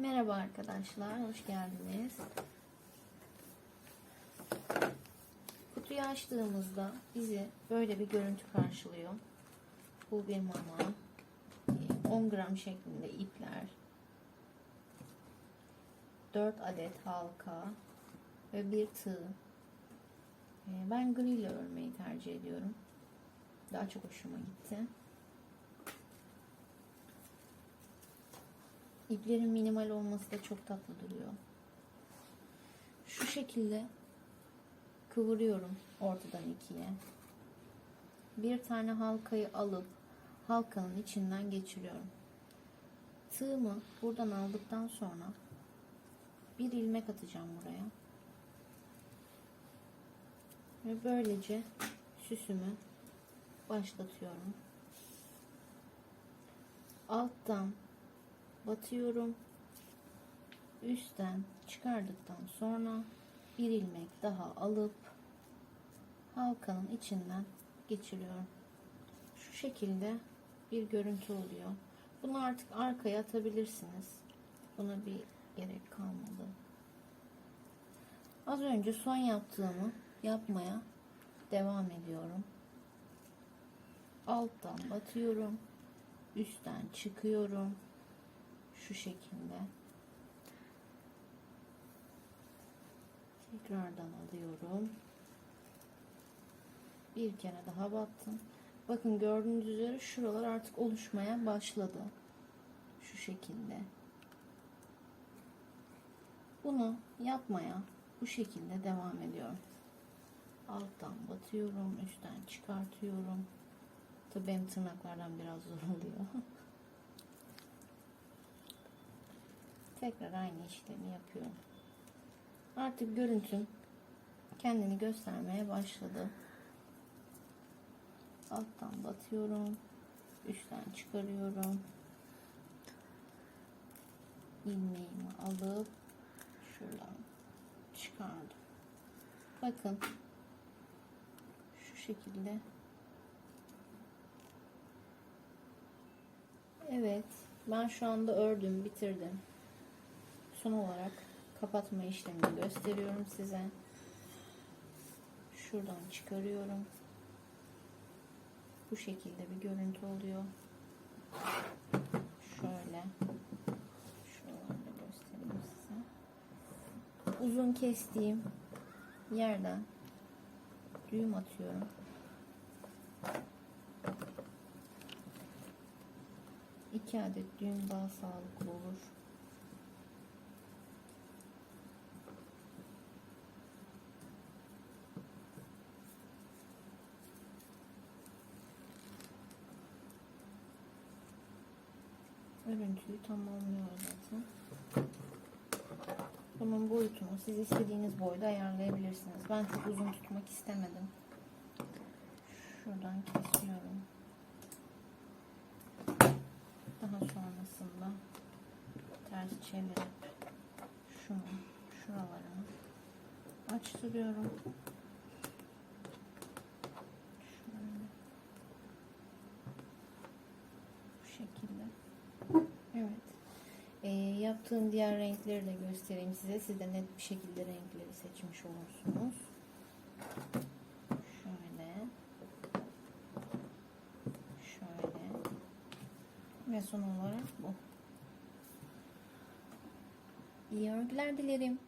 Merhaba arkadaşlar, hoş geldiniz. Kutuyu açtığımızda bizi böyle bir görüntü karşılıyor. Bu bir mama, 10 gram şeklinde ipler, 4 adet halka ve bir tığ. Ee, Ben gri ile örmeyi tercih ediyorum. Daha çok hoşuma gitti. İplerin minimal olması da çok tatlı duruyor. Şu şekilde kıvırıyorum ortadan ikiye. Bir tane halkayı alıp halkanın içinden geçiriyorum. Tığımı buradan aldıktan sonra bir ilmek atacağım buraya. Ve böylece süsümü başlatıyorum. Alttan batıyorum. Üstten çıkardıktan sonra bir ilmek daha alıp halkanın içinden geçiriyorum. Şu şekilde bir görüntü oluyor. Bunu artık arkaya atabilirsiniz. Buna bir gerek kalmadı. Az önce son yaptığımı yapmaya devam ediyorum. Alttan batıyorum. Üstten çıkıyorum şu şekilde. Tekrardan alıyorum. Bir kere daha battım. Bakın gördüğünüz üzere şuralar artık oluşmaya başladı. Şu şekilde. Bunu yapmaya bu şekilde devam ediyorum. Alttan batıyorum üstten çıkartıyorum. Tabi benim tırnaklardan biraz zor oluyor tekrar aynı işlemi yapıyorum. Artık görüntüm kendini göstermeye başladı. Alttan batıyorum. Üstten çıkarıyorum. ilmeğimi alıp şuradan çıkardım. Bakın şu şekilde Evet ben şu anda ördüm bitirdim son olarak kapatma işlemini gösteriyorum size. Şuradan çıkarıyorum. Bu şekilde bir görüntü oluyor. Şöyle. Şuralarda göstereyim size. Uzun kestiğim yerden düğüm atıyorum. İki adet düğüm daha sağlıklı olur. Örüntüyü tamamlıyor zaten. Bunun boyutunu siz istediğiniz boyda ayarlayabilirsiniz. Ben çok uzun tutmak istemedim. Şuradan kesiyorum. Daha sonrasında ters çevirip şunu şuralarını açtırıyorum. Şöyle. Bu şekilde. Evet. Ee, yaptığım diğer renkleri de göstereyim size. Siz de net bir şekilde renkleri seçmiş olursunuz. Şöyle. Şöyle. Ve son olarak bu. İyi örgüler dilerim.